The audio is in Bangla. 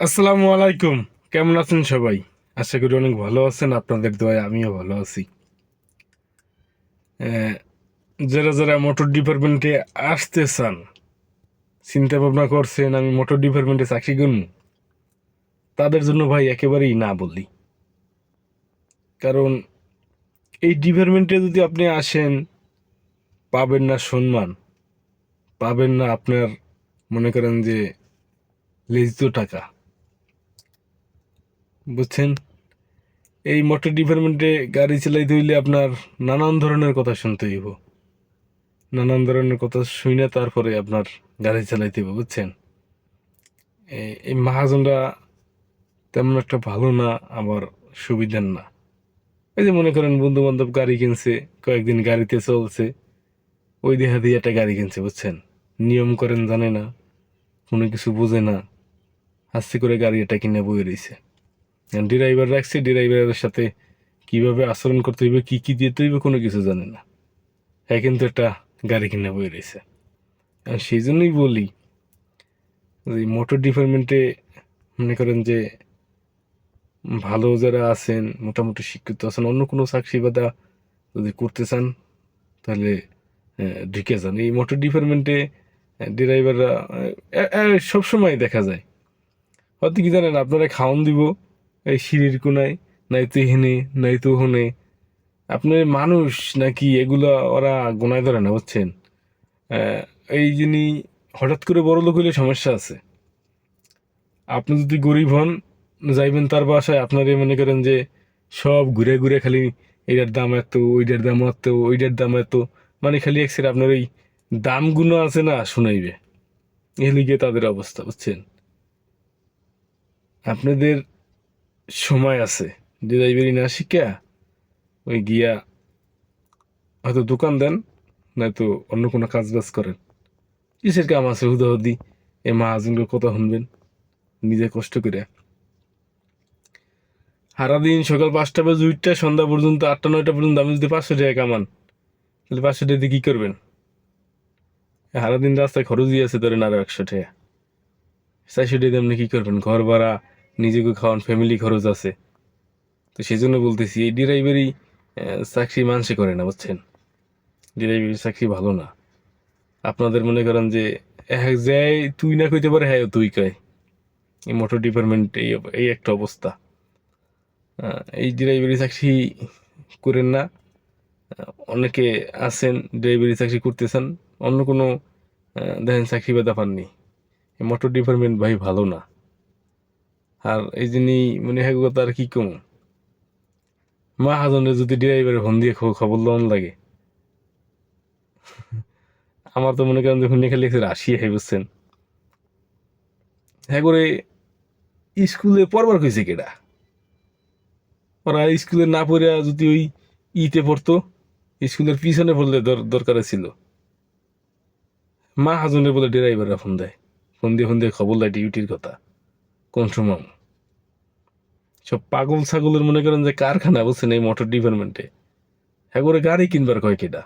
আসসালামু আলাইকুম। কেমন আছেন সবাই? আশা করি অনেক ভালো আছেন, আপনাদের দোয়ায় আমিও ভালো আছি। যারা যারা মোটর ডিপার্টমেন্টে আসতে চান চিন্তা ভাবনা করছেন আমি মোটর ডিপার্টমেন্টে চাকরি করব, তাদের জন্য ভাই একেবারেই না বলি। কারণ এই ডিপার্টমেন্টে যদি আপনি আসেন, পাবেন না সম্মান, পাবেন না আপনার মনে করেন যে লিখিত টাকা। বুঝছেন? এই মোটর ডিপার্টমেন্টে গাড়ি চালাইতে হইলে আপনার নানান ধরনের কথা শুনতে হইব। নানান ধরনের কথা শুনে তারপরে আপনার গাড়ি চালাইতে হইব, বুঝছেন? এই মহাজনরা তেমন একটা ভালো না, আবার সুবিধার না। এই যে মনে করেন বন্ধু বান্ধব গাড়ি কিনছে, কয়েকদিন গাড়িতে চলছে, ওই দেহা দিয়ে একটা গাড়ি কিনছে, বুঝছেন? নিয়ম করেন জানে না, কোনো কিছু বোঝে না হাসতে করে গাড়ি এটা কিনে বয়ে রয়েছে ড্রাইভার রাখছে ড্রাইভারের সাথে কীভাবে আচরণ করতে হইবে, কী কী দিতে হইবে, কোনো কিছু জানে না। হ্যাঁ কিন্তু একটা গাড়ি কিনে বয়ে রয়েছে। সেই জন্যই বলি যে মোটর ডিপার্টমেন্টে মনে করেন যে, ভালো যারা আছেন, মোটামুটি শিক্ষিত আছেন, অন্য কোনো চাকরি বাদা যদি করতে চান, তাহলে ঢুকে যান। এই মোটর ডিপার্টমেন্টে ড্রাইভাররা সবসময় দেখা যায়। হয়তো কি জানেন, আপনারা খাওয়ান দিব এই সিঁড়ির কোনায় নাই তো হেনে, নাই তো হনে। আপনার মানুষ নাকি এগুলো ওরা গোনায় ধরে না, বুঝছেন? এই যিনি হঠাৎ করে বড় লোক হইলে সমস্যা আছে। আপনি যদি গরিব হন, যাইবেন তার বাসায় আপনারে মনে করেন যে সব ঘুরে ঘুরে খালি এটার দাম এত, ওইটার দাম এত, ওইটার দাম এত। মানে খালি এক আপনার ওই দামগুলো আছে না, শুনাইবে। এলিগে তাদের অবস্থা, বুঝছেন? আপনাদের সময় আছে। ডেলিভারি না শিখা ওই গিয়া হয়তো দোকান দেন, নয়তো অন্য কোনো কাজ বাজ করেন। কিসের কাম আছে হুদাহুদি? এ মাহাজনকে কথা শুনবেন, নিজে কষ্ট করে। সারাদিন সকাল পাঁচটা বাজে উঠটা সন্ধ্যা পর্যন্ত আটটা, নয়টা পর্যন্ত আমি যদি পাঁচশো টাকা কামান, তাহলে পাঁচশো টাকা দিয়ে কী করবেন? সারাদিন রাস্তায় খরচই আছে ধরেন আরও একশো টাকা। চারশো টাকা দিয়ে আপনি কী করবেন? ঘর ভাড়া নিজেকে খাওয়ান ফ্যামিলি খরচ আছে। তো সেই জন্য বলতেছি, এই ড্রাইভারি চাকরি মানুষে করে না, বুঝছেন? ড্রাইভারি চাকরি ভালো না। আপনাদের মনে করেন যে এক যায় তুই না কইতে পারে হ্যাঁ তুই কয়। এই মোটর ডিপার্টমেন্ট এই এই একটা অবস্থা। এই ড্রাইভারি চাকরি করেন না। অনেকে আছেন ড্রাইভারি চাকরি করতেছেন, অন্য কোনো দেখেন চাকরি বাদা পাননি। মোটর ডিপার্টমেন্ট ভাই ভালো না। আর এই মানে হ্যাঁ তার কি কম? মা হাজনের যদি ড্রাইভারের ফোন দিয়ে খবর লন লাগে। আমার তো মনে করেন যখন খালি রাশি হয়ে বুঝছেন হ্যাঁ করে স্কুলে পড়বার কইছে কেডা? ওরা স্কুলে না পড়ে যদি ওই ইতে পড়তো, স্কুলের পিছনে পড়লে দর- দরকার ছিল মা হাজনের বলে ড্রাইভাররা ফোন দেয়। ফোন দিয়ে ফোন দিয়ে খবর দেয় ডিউটির কথা। কোন সময় সব পাগল ছাগলের মনে করেন যে কারখানা বুঝছেন এই মোটর ডিপার্টমেন্টে। হ্যাঁ করে গাড়ি কিনবার কয়েকটা কেটা